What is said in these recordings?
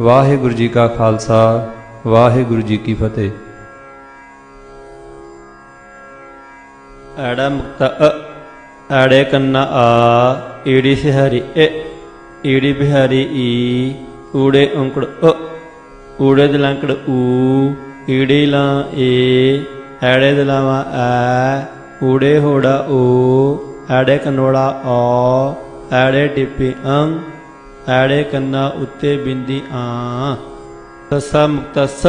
ਵਾਹਿਗੁਰੂ ਜੀ ਕਾ ਖਾਲਸਾ, ਵਾਹਿਗੁਰੂ ਜੀ ਕੀ ਫਤਿਹ। ਐੜਾ ਮੁਕਤਾ, ਅ, ਐੜੇ ਕੰਨਾ ਆ, ਈੜੀ ਸਿਹਰੀ, ਏ, ਈੜੀ ਬਿਹਾਰੀ ਈ, ਊੜੇ ਔਂਕੜ, ਅ, ਊੜੇ ਦਲੰਕੜ ਊ, ਈੜੀ ਲਾ ਏ, ਐੜੇ ਦਲਾਵਾ ਐ, ਊੜੇ ਹੋੜਾ ਓ ਐੜੇ ਕਨੋੜਾ ਆ ਐੜੇ ਟਿੱਪੀ ਅੰਗ ਐੜੇ ਕੰਨਾ ਉੱਤੇ ਬਿੰਦੀ ਆ। ਸਸਾ ਮੁਕਤਾ ਸ,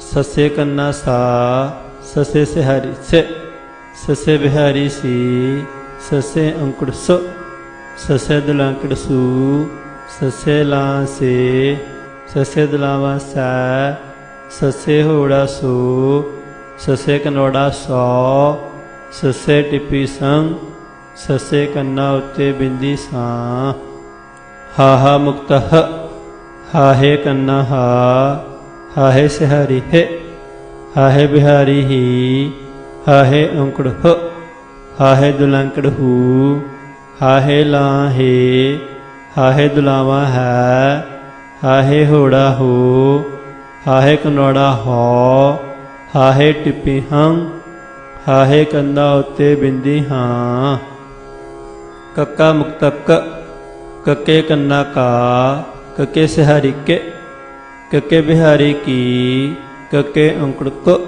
ਸਸੇ ਕੰਨਾ ਸਾ, ਸਸੇ ਸਿਹਰੀ ਸੇ, ਸਸੇ ਬਿਹਾਰੀ ਸੀ, ਸਸੇ ਅੰਕੜ ਸ, ਸਸੇ ਦਲਾਂਕੜ ਸੂ, ਸਸੇ ਲਾਂ ਸੇ, ਸਸੇ ਦਲਾਵਾ ਸੈ, ਸਸੇ ਹੋੜਾ ਸੋ, ਸਸੇ ਕਨੋੜਾ ਸੋ, ਸਸੇ ਟਿੱਪੀ ਸੰਗ, ਸਸੇ ਕੰਨਾ ਉੱਤੇ ਬਿੰਦੀ ਸਾਂ। ਹਾਹਾ ਹਾ ਮੁਕਤ ਹਾਹੇ ਕੰਨਾ ਹਾ, ਹਾਹੇ ਸਿਹਾਰੀ ਹੈ, ਹਾਹੇ ਬਿਹਾਰੀ ਹੀ, ਹਾਹੇ ਔਂਕੜ ਹ, ਹਾਹੇ ਦੁਲੰਕੜ ਹੂ, ਹਾਹੇ ਲਾਹੇ ਹਾਹੇ ਦੁਲਾਵਾ ਹੈ, ਹਾਹੇ ਹੋੜਾ ਹੋ, ਹਾਹੇ ਕਨੋੜਾ ਹੋ, ਹਾਹੇ ਟਿੱਪੀ ਹੰ, ਹਾਹੇ ਕੰਦਾ ਉੱਤੇ ਬਿੰਦੀ ਹਾਂ। ਕੱਕਾ ਮੁਕਤਕ ਕੱਕੇ ਕੰਨਾ ਕਾ, ਕੱਕੇ ਸਿਹਾਰੀ ਕੇ, ਕੱਕੇ ਬਿਹਾਰੀ ਕੀ, ਕੱਕੇ ਅੰਕੜ ਕ,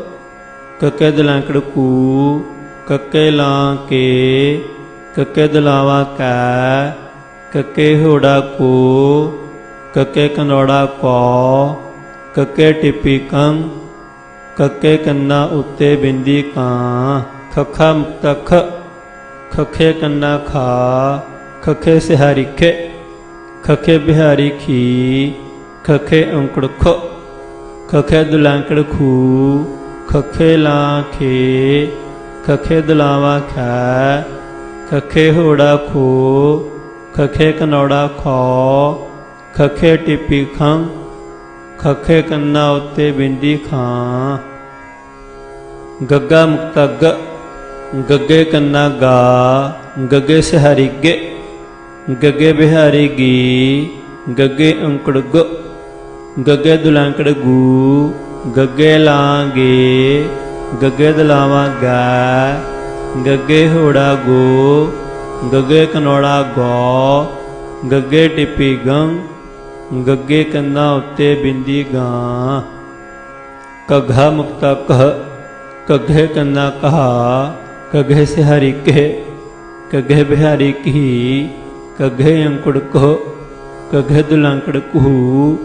ਕੱਕੇ ਦਲਾਂਕੜ ਕੂ, ਕੱਕੇ ਲਾਂ ਕੇ, ਕੱਕੇ ਦਲਾਵਾ ਕੈ, ਕੱਕੇ ਹੋੜਾ ਕੋ, ਕੱਕੇ ਕਨੋੜਾ ਕੋ, ਕੱਕੇ ਟਿੱਪੀ ਕੰਗ, ਕੱਕੇ ਕੰਨਾ ਉੱਤੇ ਬਿੰਦੀ ਕਾਂ, ਖਖਾ ਮੁਕਤਖ ਖਖੇ ਕੰਨਾ ਖਾ ਖਖੇ ਸਿਹਾਰੀ ਖੇ, ਖਖੇ ਬਿਹਾਰੀ ਖੀ, ਖਖੇ ਅੰਕੜ ਖ, ਖਖੇ ਦੁਲਾਂਕੜ ਖੂ, ਖਖੇ ਲਾਂ ਖੇ, ਖਖੇ ਦੁਲਾਵਾ ਖੈ, ਖਖੇ ਹੋੜਾ ਖੋ, ਖਖੇ ਕਨੌੜਾ ਖੋ, ਖਖੇ ਟਿੱਪੀ ਖਾਂ, ਖਖੇ ਕੰਨਾ ਉੱਤੇ ਬਿੰਦੀ ਖਾਂ। ਗੱਗਾ ਮੁਕਤਾ ਗ, ਗੱਗੇ ਕੰਨਾ ਗਾ, ਗੱਗੇ ਸਿਹਾਰੀ ਗੱਗੇ ਬਿਹਾਰੀ ਗੀ, ਗੱਗੇ ਅੰਕੜ ਗ, ਗੱਗੇ ਦੁਲਾਂਕੜ ਗੂ, ਗੱਗੇ ਲਾਂਗੇ ਗੱਗੇ ਦਲਾਵਾ ਗਾ, ਗੱਗੇ ਹੋੜਾ ਗੋ, ਗੱਗੇ ਕਨੋੜਾ ਗੋ, ਗੱਗੇ ਟਿੱਪੀ ਗੰ, ਗੱਗੇ ਕੰਨਾਂ ਉੱਤੇ ਬਿੰਦੀ ਗਾਂ। ਕਘਾ ਮੁਕਤਾ ਕਹ ਕਘੇ ਕੰਨਾ ਕਹਾ ਕਘੇ ਸਿਹਾਰੀ ਕੇ ਕਘੇ ਬਿਹਾਰੀ ਕੀ ਕਘੇ ਅੰਕੜ ਕੋ ਕਘੇ ਦੁਲੰਕੜ ਕਹੂ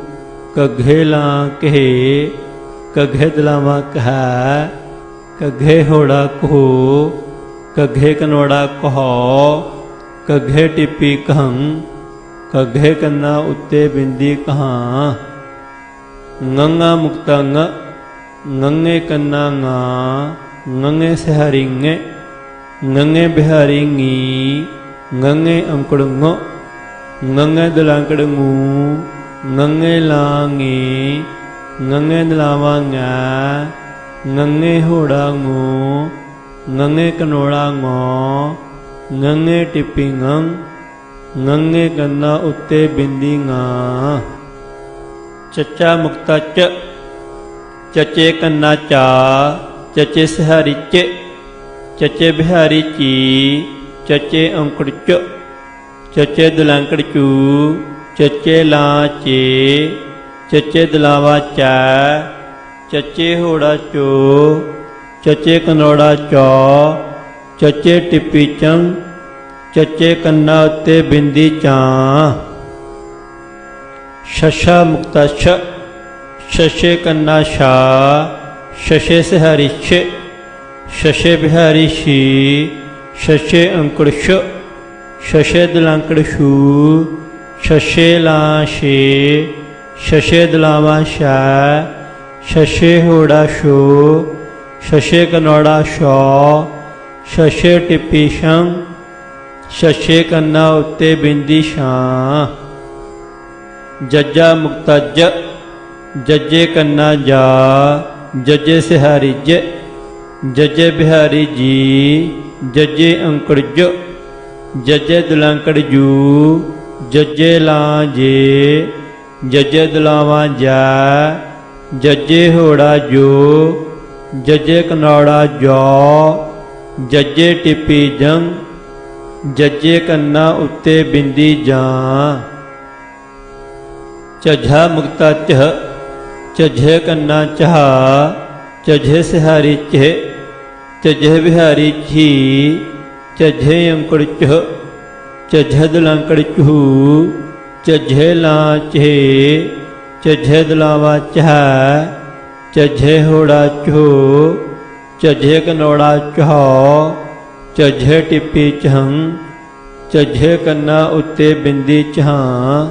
ਕਘੇ ਲਾਂ ਕਹੇ ਕਘੇ ਦਲਾਵਾ ਕਹਾ ਕਘੇ ਹੋੜਾ ਕਹੂ ਕਘੇ ਕਨੋੜਾ ਕਹੋ ਕਘੇ ਟਿੱਪੀ ਕਹੰ ਕਘੇ ਕੰਨਾ ਉੱਤੇ ਬਿੰਦੀ ਕਹਾਂ nganga mukta nga ngange kanna nga ngange sehari nge ngange bihari ngi ngange angkੜ ngo ngange dalankੜ ngu ngange langi ngange dalawa nga ngange hoda ngo ngange kanoda ngo ngange ਟਿੱਪੀ ngੰ ngange ਕੰਨਾ ਉੱਤੇ ਬਿੰਦੀ nga ਚੱਚਾ ਮੁਕਤਾ ਚ ਚੱਚੇ ਕੰਨਾ ਚਾ ਚੱਚੇ ਸਿਹਾਰੀ ਚ ਚੱਚੇ ਬਿਹਾਰੀ ਚੀ ਚੱਚੇ ਅੰਕੜ ਚ ਚੱਚੇ ਦੁਲੰਕੜ ਚੂ ਚੱਚੇ ਲਾਂ ਚੇ ਚੱਚੇ ਦਲਾਵਾ ਚਾ ਚੱਚੇ ਹੋੜਾ ਚੋ ਚੱਚੇ ਕਨੋੜਾ ਚੌ ਚੱਚੇ ਟਿੱਪੀ ਚੰ ਚੱਚੇ ਕੰਨਾ ਉੱਤੇ ਬਿੰਦੀ ਚਾਂ ਸ਼ਸ਼ਾ ਮੁਕਤਾ ਸ਼ ਸ਼ਸ਼ੇ ਕੰਨਾ ਸ਼ਾ ਸ਼ਸ਼ੇ ਸਿਹਾਰੀ ਛ ਸ਼ਸ਼ੇ ਬਿਹਾਰੀ ਸ਼ੀ ਸ਼ਸ਼ੇ ਅੰਕੜ ਸ਼, ਸ਼ਸ਼ੇ ਦਲੰਕੜ ਸ਼ੂ, ਸ਼ਸ਼ੇ ਲਾਂ ਸ਼ੇ, ਸ਼ਸ਼ੇ ਦਲਾਵਾ ਸ਼ਾ, ਸ਼ਸ਼ੇ ਹੋੜਾ ਸ਼ੋ, ਸ਼ਸ਼ੇ ਕਨੋੜਾ ਸ਼ੋ, ਸ਼ਸ਼ੇ ਟਿੱਪੀ ਸ਼ੰ, ਸ਼ਸ਼ੇ ਕੰਨਾ ਉੱਤੇ ਬਿੰਦੀ ਸ਼ਾਂ ਜੱਜਾ ਮੁਕਤਾ ਜ, ਜੱਜੇ ਕੰਨਾ ਜਾ, ਜੱਜੇ ਸਿਹਾਰੀ ਜ, ਜੱਜੇ ਬਿਹਾਰੀ ਜੀ। ਜੱਜੇ ਅੰਕੜ ਜ, ਜੱਜੇ ਦਲੰਕੜ ਜੂ, ਜੱਜੇ ਲਾਂ ਜੇ, ਜੱਜੇ ਦਲਾਵਾਂ ਜਾ, ਜੱਜੇ ਹੋੜਾ ਜੋ, ਜੱਜੇ ਕਨੌੜਾ ਜੋ, ਜੱਜੇ ਟਿੱਪੀ ਜੰ, ਜੱਜੇ ਕੰਨਾ ਉੱਤੇ ਬਿੰਦੀ ਜਾਂ। ਝਝਾ ਮੁਕਤਾ ਚਹ ਝਝੇ ਕੰਨਾ ਚਾਹ ਝਝੇ ਸਿਹਾਰੀ ਚਹ ਝਝੇ ਵਿਹਾਰੀ ਝੀ, ਝਝੇ ਅੰਕੜ ਚਹ ਝਝਦ ਲੰਕੜ ਚਹੂ ਝਝੇ ਲਾਂ ਚੇ ਝਝੇ ਦਲਾਵਾ ਚਾਹ ਝਝੇ ਹੋੜਾ ਚੋ ਝਝੇ ਕਨੋੜਾ ਚਾਹ ਝਝੇ ਟਿੱਪੀ ਚਹੰ ਝਝੇ ਕੰਨਾ ਉੱਤੇ ਬਿੰਦੀ ਚਹਾਂ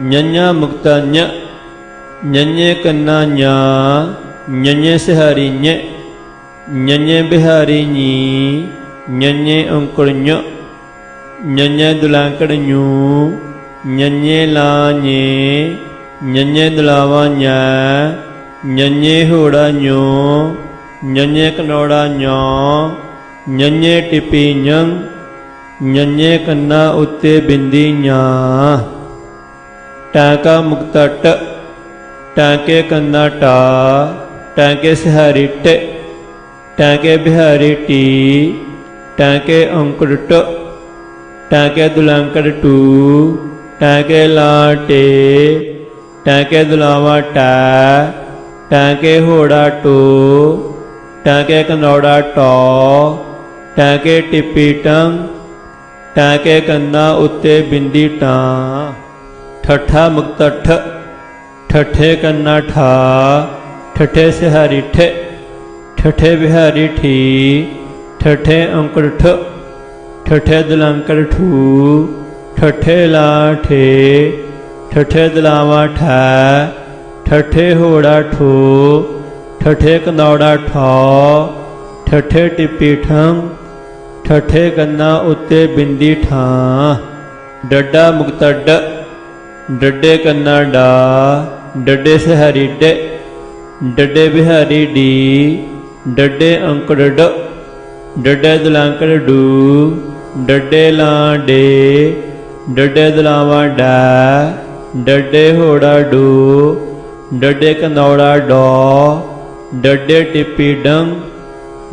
ਨਿਆ ਮੁਕਤਾ ਨਿ ਨਿਏ ਕੰਨਾ ਨਿਆ ਨਿਏ ਸਿਹਾਰੀ ਨਿ ਨਿਏ ਬਿਹਾਰੀ ਨੀ ਨਿਏ ਅੰਕੁਰ ਨਿ ਨਿਏ ਦੁਲਾਂਕੜ ਨਿਉ ਨਿਏ ਲਾñੇ ਨਿਏ ਦਲਾਵਾ ਨਿਆ ਨਿਏ ਹੋੜਾ ਨਿਉ ਨਿਏ ਕਨੋੜਾ ਨਿਉ ਨਿਏ ਟਿਪੀ ਨਿੰ ਨਿਏ ਕੰਨਾ ਉੱਤੇ ਬਿੰਦੀ ਨਿਆ ਟਾਂਕਾ ਮੁਕਤਾ ਟ ਟਾਂਕੇ ਕੰਨਾ ਟਾ ਟਾਂਕੇ ਸਿਹਾਰੀ ਟ ਟਾਂਕੇ ਬਿਹਾਰੀ ਟੀ, ਟਾਂਕੇ ਅੰਕੁਰ ਟਾਂਕੇ ਦੁਲਾਂਕੜ ਟੂ, ਟਾਂਕੇ ਲਾਟੇ ਟਾਂਕੇ ਦੁਲਾਵਾ ਟਾ, ਟਾਂਕੇ ਹੋੜਾ ਟੋ, ਟਾਂਕੇ ਕਨੌੜਾ ਟੋ, ਟਾਂਕੇ ਟਿੱਪੀ ਟੰ, ਟਾਂਕੇ ਕੰਨਾ ਉੱਤੇ ਬਿੰਦੀ ਟਾਂ, ਠੱਠਾ ਮੁਕਤ ਠ, ਠੱਠੇ ਕੰਨਾ ਠਾ, ਠੱਠੇ ਸਿਹਾਰੀ ਠੇ। ਠੱਠੇ ਬਿਹਾਰੀ ਠੀ, ਠੱਠੇ ਅੰਕੜ ਠ, ਠੱਠੇ ਦਲੰਕੜ ਠੂ, ਠੱਠੇ ਲਾਠੇ ਠੱਠੇ ਦਲਾਵਾ ਠਾ, ਠੱਠੇ ਹੋੜਾ ਠੂ, ਠੱਠੇ ਕਨੌੜਾ ਠਾ, ਠੱਠੇ ਟਿੱਪੀ ਠੰ, ਠੱਠੇ ਕੰਨਾ ਉੱਤੇ ਬਿੰਦੀ ਠਾਂ, ਡੱਡਾ ਮੁਕਤਾ ਡ, ਡੱਡੇ ਕੰਨਾ ਡਾ, ਡੱਡੇ ਸਿਹਾਰੀ ਡੇ, ਡੱਡੇ ਬਿਹਾਰੀ ਡੀ ਡੱਡੇ ਅੰਕੜ ਡ ਡੱਡੇ ਦਲਾਂਕੜ ਡੂ ਡੱਡੇ ਲਾਂ ਡੇ, ਡੱਡੇ ਦਲਾਵਾਂ ਡਾ, ਡੱਡੇ ਹੋੜਾ ਡੂ, ਡੱਡੇ ਕਨੌੜਾ ਡੋ, ਡੱਡੇ ਟਿੱਪੀ ਡੰ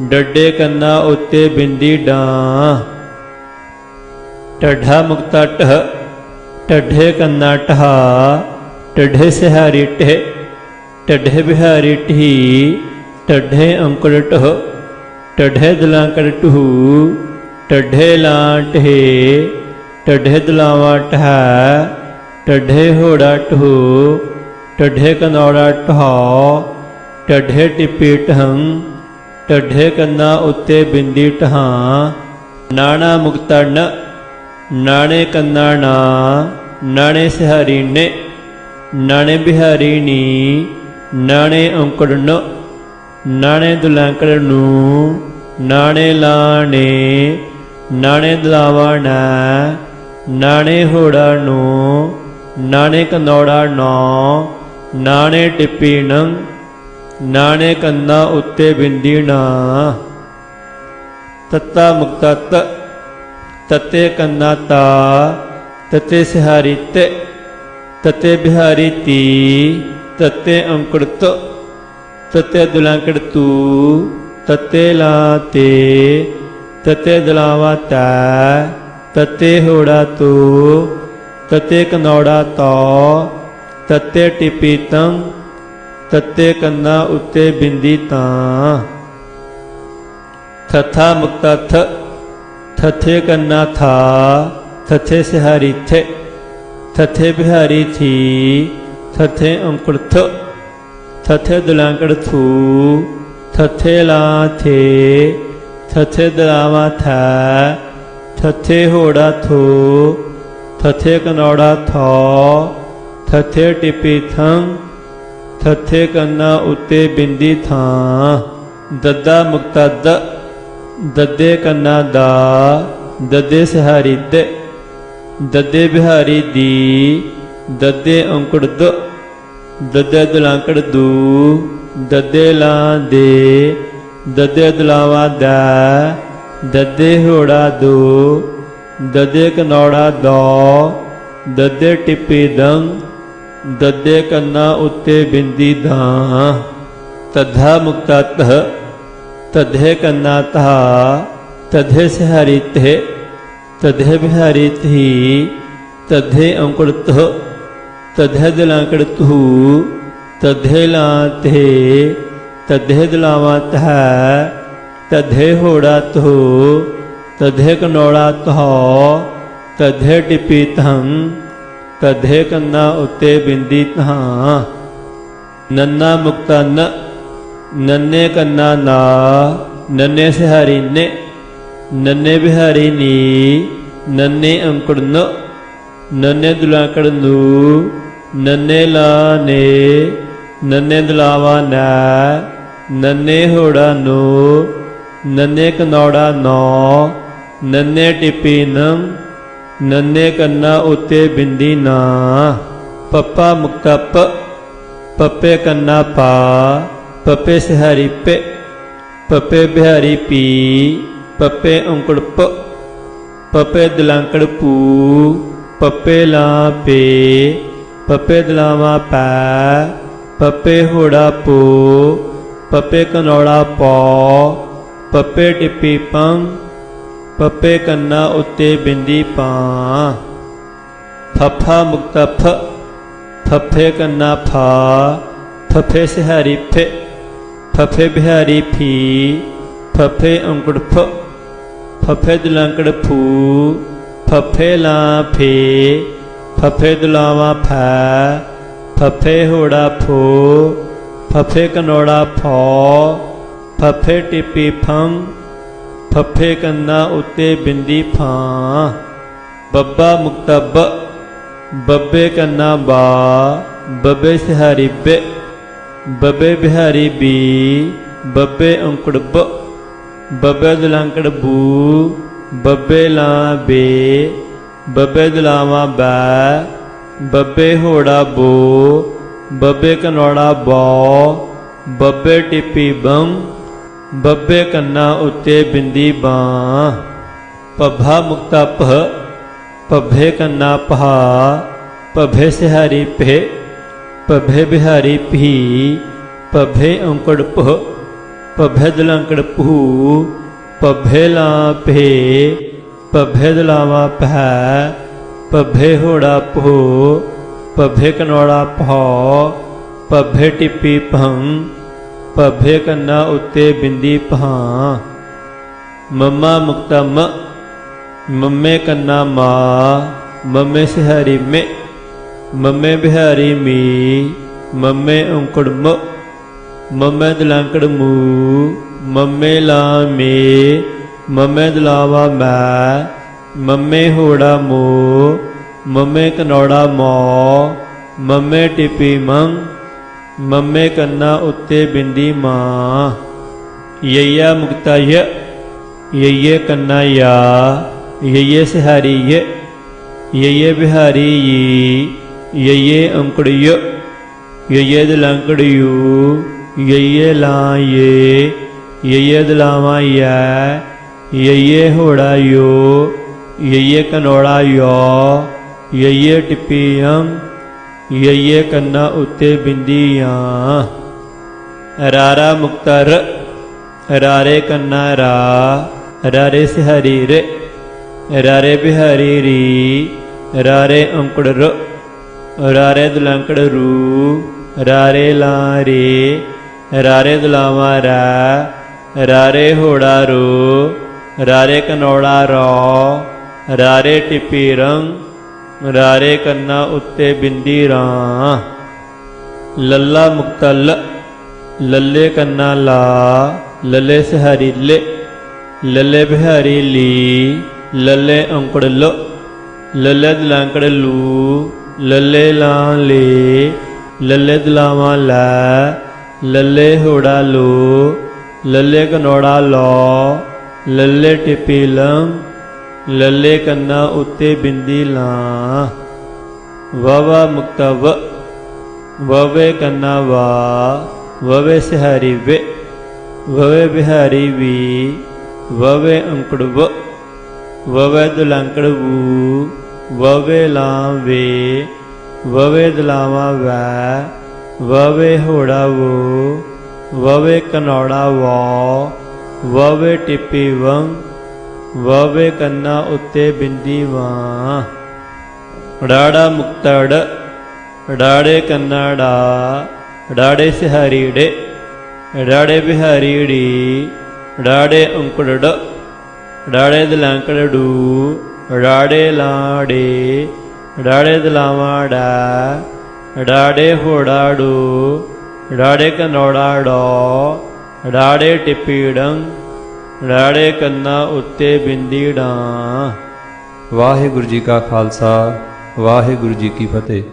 ਡੱਡੇ ਕੰਨਾ ਉੱਤੇ ਬਿੰਦੀ ਡਾਂ। ਟੱਢਾ ਮੁਕਤਾ ਟਹ ਟੱਢੇ ਕੰਨਾ ਟਹਾ ਟੱਢੇ ਸਿਹਾਰੀ ਟਹ ਟੱਢੇ ਬਿਹਾਰੀ ਢੀ ਟੱਢੇ ਅੰਕੁੜ ਟਹ ਟੱਢੇ ਦਲਾਂਕੜ ਟਹੂ ਟੱਢੇ ਲਾਂ ਟਹੇ ਟੱਢੇ ਦਲਾਵਾ ਟਹ ਟੱਢੇ ਹੋੜਾ ਟਹੂ ਟੱਢੇ ਕਨੌੜਾ ਟਹਾ ਟੱਢੇ ਟਿੱਪੀ ਟਹੰ ਟੱਢੇ ਕੰਨਾ ਉੱਤੇ ਬਿੰਦੀ ਟਹਾਂ ਨਾਣਾ ਮੁਕਤਾ ਨ, ਨਾਣੇ ਕੰਨਾ ਨਾ, ਨਾਣੇ ਸਿਹਾਰੀ ਨੇ, ਨਾਣੇ ਬਿਹਾਰੀ ਨੀ, ਨਾਣੇ ਅੰਕੜ ਨ। ਨਾਣੇ ਦੁਲਾਂਕੜ ਨੂੰ ਨਾਣੇ ਲਾਣੇ, ਨਾਣੇ ਦਲਾਵਾ ਨਾਣੇ ਹੋੜਾ ਨੂੰ, ਨਾਣੇ ਕਨੌੜਾ ਨੌ, ਨਾਣੇ ਟਿੱਪੀ ਨੰ, ਨਾਣੇ ਕੰਨਾ ਉੱਤੇ ਬਿੰਦੀ ਨਾ। ਤੱਤਾ ਮੁਕਤਾ ਤ, ਤਤੇ ਕੰਨਾ ਤਾ, ਤਤੇ ਸਿਹਾਰੀ ਤੇ, ਤਤੇ ਬਿਹਾਰੀ ਤੀ, ਤਤੇ ਅੰਕੜ ਤ ਤਤੇ ਦੁਲਾਂਕੜ ਤੂ ਤਤੇ ਲਾ ਤੇ ਤਤੇ ਦਲਾਵਾ ਤਾ ਤਤੇ ਹੋੜਾ ਤੂ ਤਤੇ ਕਨੌੜਾ ਤੋ ਤਤੇ ਟਿਪੀ ਤੰ ਤਤੇ ਕੰਨਾ ਉੱਤੇ ਬਿੰਦੀ ਤਾਂ ਥਥਾ ਮੁਕਤਾ ਥ ਥਥੇ ਕੰਨਾ ਥਾ ਥਥੇ ਸਿਹਾਰੀ ਥੇ ਥਥੇ ਬਿਹਾਰੀ ਥੀ ਥਥੇ ਅੰਕੁੜ ਥ ਥਥੇ ਦੁਲਾਂਕੜ ਥੂ, ਥਥੇ ਲਾ ਥੇ ਥਥੇ ਦਲਾਵਾ ਥਾ, ਥਥੇ ਹੋੜਾ ਥੂ, ਥਥੇ ਕਨੌੜਾ ਥੋ, ਥਥੇ ਟਿਪੀ ਥੰ, ਥਥੇ ਕੰਨਾ ਉੱਤੇ ਬਿੰਦੀ ਥਾਂ, ਦੱਦਾ ਮੁਕਤਾ ਦ, ਦੱਦੇ ਕੰਨਾ ਦਾ, ਦੱਦੇ ਸਹਾਰੀ ਦ, ਦੱਦੇ ਬਿਹਾਰੀ ਦੀ, ਦੱਦੇ ਅੰਕੁੜ ਦ। ਦੱਦੇ ਦਲਾਂਕੜ ਦੂ ਦੱਦੇ ਲਾਂ ਦੇ ਦੱਦੇ ਦਲਾਵਾ ਦਾ ਦੱਦੇ ਹੋੜਾ ਦੋ ਦੱਦੇ ਕਨੌੜਾ ਦੋ ਦੱਦੇ ਟਿੱਪੀ ਦੰ ਦੱਦੇ ਕੰਨਾ ਉੱਤੇ ਬਿੰਦੀ ਧਾ ਤਧਾ ਮੁਕਤਤ ਤਧੇ ਕੰਨਾ ਤਹਾ ਤਧੇ ਸਿਹਾਰੀ ਤੇ ਤਧੇ ਬਿਹਾਰੀ ਤੀ ਤਧੇ ਅੰਕੁੜਤ ਤਧੇ ਦਿਲਾਂਕੜ ਤੂ ਤਧੇ ਲਾਂ ਤੇ ਤਧੇ ਦਿਲਾਵਾਂ ਤਹ ਤਧੇ ਹੋੜਾ ਤੋ ਤਧੇ ਕਨੋੜਾ ਤਹ ਤਧੇ ਟਿਪੀ ਤਹੰ ਤਧੇ ਕੰਨਾ ਉੱਤੇ ਬਿੰਦੀ ਤਹਾਂ ਨੰਨਾ ਮੁਕਤਾ ਨ ਨੰਨੇ ਕੰਨਾ ਨਾ ਨੰਨੇ ਸਿਹਾਰੀ ਨੇ ਨੰਨੇ ਬਿਹਾਰੀ ਦੁਲਾਕੜ ਨੂੰ, ਨੰਨੇ ਲਾ ਨੇ, ਨੰਨੇ ਦਲਾਵਾ ਨੈ, ਨੰਨੇ ਹੋੜਾ ਨੂੰ, ਨੰਨੇ ਕਨੌੜਾ ਨੌ, ਨੰਨੇ ਟਿੱਪੀ ਨੰ, ਨੰਨੇ ਕੰਨਾ ਉਤੇ ਬਿੰਦੀ ਨਾ, ਪੱਪਾ ਮੁਕਤਾ ਪੱਪੇ ਕੰਨਾ ਪਾ, ਪੱਪੇ ਸਿਹਾਰੀ ਪੇ, ਪੱਪੇ ਬਿਹਾਰੀ ਪੀ, ਪੱਪੇ ਅੰਕੜ ਪ, ਪੱਪੇ ਦਿਲਾਂਕੜ ਪੂ ਪੱਪੇ ਲਾ ਪੇ ਪੱਪੇ ਦਲਾਵਾ ਪੈ, ਪੱਪੇ ਹੋੜਾ ਪੋ, ਪੱਪੇ ਕਨੌੜਾ ਪੌ, ਪੱਪੇ ਟਿੱਪੀ ਪੰਮ ਪੱਪੇ ਕੰਨਾ ਉੱਤੇ ਬਿੰਦੀ ਪਾ। ਫੱਫਾ ਮੁਕਤਫ ਫ ਕੰਨਾ ਫਾ ਫਫੇ ਸਿਹਾਰੀ ਫੇ ਫਫੇ ਬਿਹਾਰੀ ਫੀ ਫੱਫੇ ਅੰਕੜ ਫ ਫਫੇ ਦਲੰਕੜ ਫੂ। ਫੱਫੇ ਲਾਂ ਫੇ, ਫੱਫੇ ਦਲਾਵਾ ਫੈ, ਫੱਫੇ ਹੋੜਾ ਫੋ, ਫੱਫੇ ਕਨੋੜਾ ਫੋ, ਫੱਫੇ ਟਿੱਪੀ ਫੰ, ਫਫੇ ਕੰਨਾ ਉੱਤੇ ਬਿੰਦੀ ਫਾਂ, ਬੱਬਾ ਮੁਕਤਬ, ਬੱਬੇ ਕੰਨਾ ਬਾ, ਬੱਬੇ ਸਿਹਾਰੀ ਬੇ, ਬੱਬੇ ਬਿਹਾਰੀ ਬੀ, ਬੱਬੇ ਅੰਕੜ ਬ ਬੱਬੇ ਦਲੰਕੜ ਬੂ ਬੱਬੇ ਲਾਂ ਬੇ, ਬੱਬੇ ਦਲਾਵਾ ਬੈ, ਬੱਬੇ ਹੋੜਾ ਬੋ, ਬੱਬੇ ਕਨੋੜਾ ਬੋ, ਬੱਬੇ ਟਿੱਪੀ ਬੰਮ, ਬੱਬੇ ਕੰਨਾ ਉੱਤੇ ਬਿੰਦੀ ਬਾਂ ਪੱਭਾ ਮੁਕਤਾ ਪ ਪੱਭੇ ਕੰਨਾ ਪਹਾ ਪੱਭੇ ਸਿਹਾਰੀ ਭੇ ਪੱਭੇ ਬਿਹਾਰੀ ਭੀ ਪੱਭੇ ਔਂਕੜ ਪ ਪੱਭੇ ਦਲੰਕੜ ਭੂ ਪੱਭੇ ਲਾ ਭੇ ਪੱਭੇ ਦਲਾਵਾ ਭੈ ਪੱਭੇ ਹੋੜਾ ਭੋ ਪੱਭੇ ਕਨੋੜਾ ਭੌ ਪੱਭੇ ਟਿੱਪੀ ਭੰ ਪੱਭੇ ਕੰਨਾ ਉੱਤੇ ਬਿੰਦੀ ਪਹਾਂ ਮੰਮਾ ਮੁਕਤਾ ਮ, ਮੰਮੇ ਕੰਨਾ ਮਾ, ਮੰਮੇ ਸਿਹਾਰੀ ਮੇ, ਮੰਮੇ ਬਿਹਾਰੀ ਮੀ, ਮੰਮੇ ਔਂਕੜ ਮ, ਮੰਮੇ ਦਲੰਕੜ ਮੂ ਮੰਮੇ ਲਾ ਮੇ, ਮੰਮੇ ਦਲਾਵਾ ਮੈਂ, ਮੰਮੇ ਹੋੜਾ ਮੋ, ਮੰਮੇ ਕਨੌੜਾ ਮੋ, ਮੰਮੇ ਟਿਪੀ ਮੰਗ, ਮੰਮੇ ਕੰਨਾ ਉੱਤੇ ਬਿੰਦੀ ਮਾਂ। ਯਈਆ ਮੁਕਤਾ य ਯਈਏ ਕੰਨਾ ਯਾ ਯਈਏ ਸਹਾਰੀ य ਯਈਏ ਬਿਹਾਰੀ ਯ ਯਈਏ ਅੰਕੜਿਯ ਯਈਏ ਦਲੰਕੜਿਯੂ ਯਈਏ ਲਾਂਏ ਯਈਏ ਦਲਾਵਾ ਯੈ, ਯਈਏ ਹੋੜਾ ਯੋ, ਯਈਏ ਕਨੋੜਾ ਯੋ, ਯਈਏ ਟਿੱਪੀਯੰ ਯਈਏ ਕੰਨਾ ਉੱਤੇ ਬਿੰਦੀਆਂ। ਰਾਰਾ ਮੁਕਤਰ, ਰਾਰੇ ਕੰਨਾ ਰਾ, ਰਾਰੇ ਸਿਹਰੀ ਰੇ ਰਾਰੇ ਬਿਹਾਰੀ ਰੀ ਰਾਰੇ ਅੰਕੜ ਰ ਰਾਰੇ ਦੁਲੰਕੜ ਰੂ, ਰਾਰੇ ਲਾ ਰੇ ਰਾਰੇ ਦਲਾਵਾ ਰਾ ਰਾਰੇ ਹੋੜਾ ਰੋ, ਰਾਰੇ ਕਨੋੜਾ ਰੋ, ਰਾਰੇ ਟਿੱਪੀ ਰੰਗ ਰਾਰੇ ਕੰਨਾ ਉੱਤੇ ਬਿੰਦੀ ਰਾਂ। ਲੱਲਾ ਮੁਕਤਲ, ਲੱਲੇ ਕੰਨਾ ਲਾ, ਲੱਲੇ ਸਿਹਾਰੀ ਲੇ, ਲੱਲੇ ਬਿਹਾਰੀ ਲੀ, ਲੱਲੇ ਅੰਕੜ ਲ, ਲੱਲੇ ਦਲੰਕੜ ਲੂ, ਲੱਲੇ ਲਾਂ ਲੇ, ਲੱਲੇ ਦਲਾਵਾਂ ਲੈ, ਲੱਲੇ ਹੋੜਾ ਲੋ ਲੱਲੇ ਕਨੋੜਾ ਲੋ ਲੱਲੇ ਟਿਪੀ ਲੰ ਲੱਲੇ ਕੰਨਾ ਉੱਤੇ ਬਿੰਦੀ ਲਾਂ। ਵਵਾ ਮੁਕਤਾ ਵਵੇ ਕੰਨਾ ਵਾ, ਵਵੇ ਸਿਹਾਰੀ ਵੇ, ਵਵੇ ਬਿਹਾਰੀ ਵੀ, ਵਵੇ ਅੰਕੜਵ ਵਵੇ ਦੁਲੰਕੜ ਵੂ, ਵਵੇ ਲਾਂ ਵੇ, ਵਵੇ ਦਲਾਵਾ ਵੈ, ਵਵੇ ਹੋੜਾ ਵੋ ਵਵੇ ਕਨੌੜਾ ਵੋ ਵਵੇ ਟਿੱਪੀ ਵੰ, ਵਵੇ ਕੰਨਾ ਉੱਤੇ ਬਿੰਦੀ ਵਾਂ। ਡਾੜਾ ਮੁਕਤੜ ਡਾੜੇ ਕੰਨਾੜਾ ਡਾੜੇ ਸਿਹਾਰੀੜੇ ਡਾੜੇ ਬਿਹਾਰੀੜੀ ਡਾੜੇ ਅੰਕੜੜ ਡਾੜੇ ਦਲੰਕੜੜੂ ਡਾੜੇ ਲਾੜੇ ਡਾੜੇ ਦਲਾਵਾੜਾ ਡਾੜੇ ਹੋੜਾੜੂ ਡਾੜੇ ਕਨੌੜਾੜੋ ਡਾੜੇ ਟਿੱਪੀੜੰ ਡਾੜੇ ਕੰਨਾ ਉੱਤੇ ਬਿੰਦੀ ਬਿੰਦੀੜਾਂ ਵਾਹਿਗੁਰੂ ਜੀ ਕਾ ਖਾਲਸਾ, ਵਾਹਿਗੁਰੂ ਜੀ ਕੀ ਫਤਿਹ।